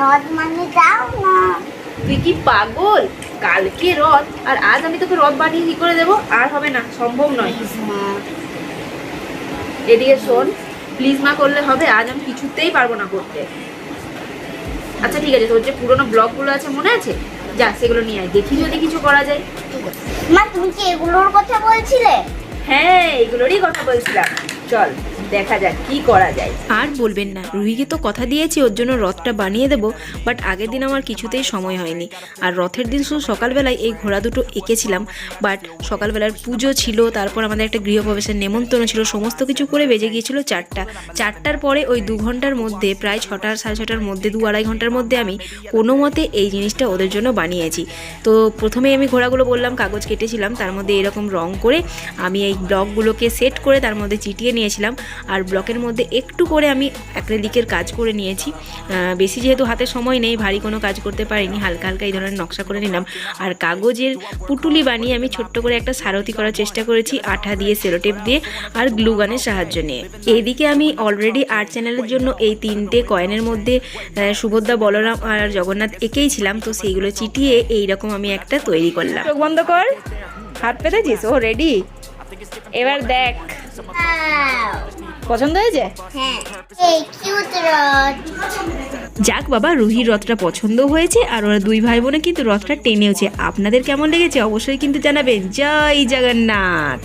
রথ মানে দাও না। তুই কি পাগল? কালকে রথ আর আজ আমি তোকে রথ বানিয়ে কি করে দেবো? আর হবে না সম্ভব নয়। এদিকে শোন প্লিজ মা করলে হবে আজ আমি কিছুতেই পারব না করতে। আচ্ছা ঠিক আছে তোর যে পুরোনো ব্লগগুলো আছে মনে আছে? যা সেগুলো নিয়ে আয় দেখি যদি কিছু করা যায়। মা তুমি কি এগুলোর কথা বলছিলে? হ্যাঁ এগুলোরই কথা বলছিলাম। চল। দেখা যাক কি করা যায়। আর বলবেন না, রুহিকে তো কথা দিয়েছি, ওর জন্য রথটা বানিয়ে দেবো, বাট আগের দিন আমার কিছুতেই সময় হয়নি। আর রথের দিন শুধু সকালবেলায় এই ঘোড়া দুটো এঁকেছিলাম, বাট সকালবেলার পুজো ছিল, তারপর আমাদের একটা গৃহপ্রবেশের নেমন্তন্ন ছিল, সমস্ত কিছু করে বেজে গিয়েছিল চারটা। চারটার পরে ওই দু ঘণ্টার মধ্যে, প্রায় ছটা সাড়ে ছটার মধ্যে, দু আড়াই ঘণ্টার মধ্যে আমি কোনো মতে এই জিনিসটা ওদের জন্য বানিয়েছি। তো প্রথমে আমি ঘোড়াগুলো বললাম, কাগজ কেটেছিলাম, তার মধ্যে এরকম রং করে আমি এই ব্লকগুলোকে সেট করে তার মধ্যে চিটিয়ে নিয়েছিলাম। আর ব্লকের মধ্যে একটু করে আমি অ্যাক্রেলিকের কাজ করে নিয়েছি। বেশি যেহেতু হাতে সময় নেই ভারী কোনো কাজ করতে পারিনি হালকা হালকা এই ধরনের নকশা করে নিলাম। আর কাগজের পুটুলি বানিয়ে আমি ছোট্ট করে একটা সারথি করার চেষ্টা করেছি আঠা দিয়ে সেলোটেপ দিয়ে আর গ্লুগানের সাহায্য নিয়ে। এইদিকে আমি অলরেডি আর্ট চ্যানেলের জন্য এই তিনটে কয়েনের মধ্যে সুভদ্রা বলরাম আর জগন্নাথ একেই ছিলাম তো সেইগুলো চিটিয়ে এইরকম আমি একটা তৈরি করলাম। চোখ বন্ধ কর। হাত পেতেছিস ও রেডি এবার দেখ! পছন্দ হয়েছে? হ্যাঁ এই কিউট রথ। যাক বাবা রুহির রথটা পছন্দ হয়েছে আর ওরা দুই ভাই বোনে কিন্তু রথটা টেনেওছে। আপনাদের কেমন লেগেছে অবশ্যই কিন্তু জানাবেন। জয় জগন্নাথ।